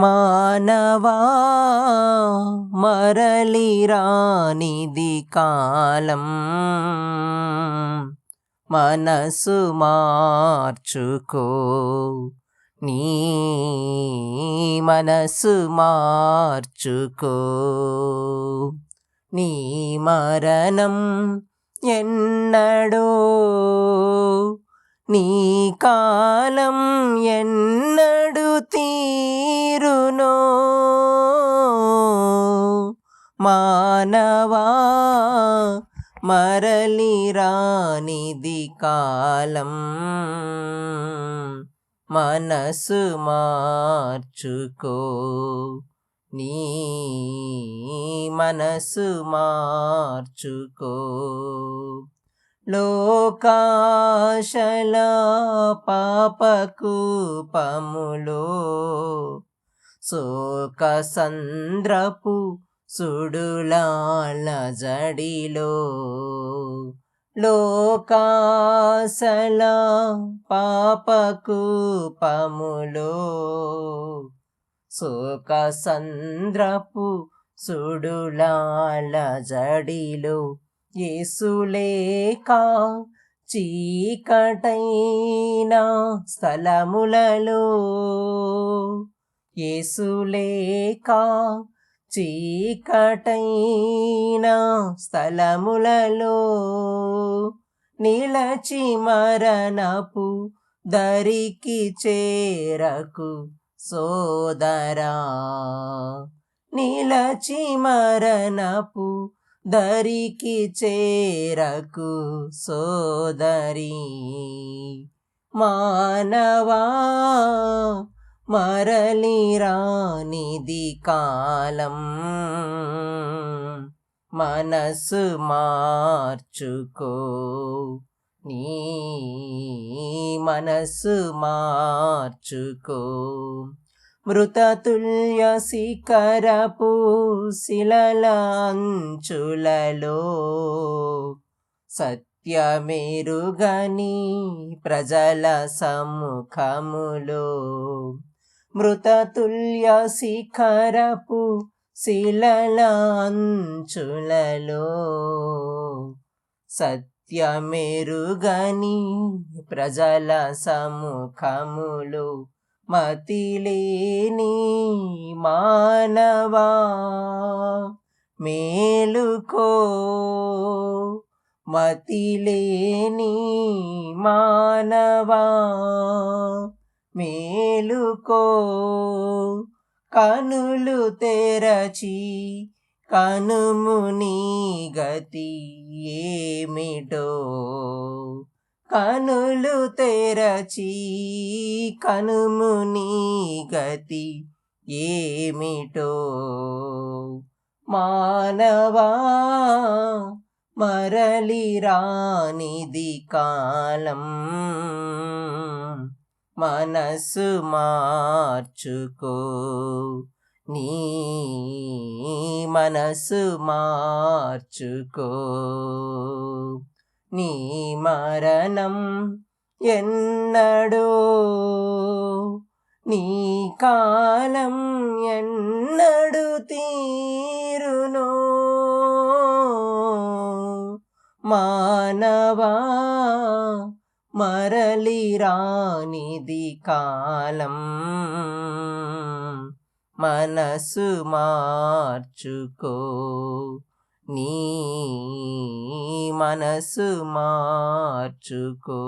మానవా మరలి రానిది కాలం మనసు మార్చుకో నీ మనసు మార్చుకో నీ మరణం ఎన్నడో నీ కాలం ఎన్నడు తీరునో మానవా మరలి రానిది కాలం. మనసు మార్చుకో నీ మనసు మార్చుకో. లోకాశల పాపకూపములో శోక సంద్రపు సుడులాల జడిలో లోకాసల పాపకూపములో శోక సంద్రపు సుడులాల జడిలో యేసులేక చీకటైన స్థలములలో యేసులేక చీకటైన స్థలములలో నిలచి మరణపు దరికి చేరకు సోదరా. నిలచి మరణపు దరికి చేరకు సోదరి. మానవా మరలి రానిది కాలం. మనసు మార్చుకో. నీ మనసు మార్చుకో. మృతతుల్య శిఖరపు శిలలాంచులలో సత్యమేరుగని ప్రజల సముఖములో మృతతుల్య శిఖరపు శిలలాంచులలో సత్యమెరుగని ప్రజల సముఖములు మతిలేని మానవా మేలుకో మతిలేని మానవా మేలుకో. కనులు తెరచి కనుముని గతి ఏమిటో. కనులు తెరచి కనుముని గతి ఏమిటో. మానవా మరలి రానిది కాలం. మనసు మార్చుకో. నీ మనసు మార్చుకో. నీ మరణం ఎన్నడో. నీ కాలం ఎన్నడు తీరునో. మానవా మరలి రానిది కాలం. మనసు మార్చుకో. నీ మనసు మార్చుకో.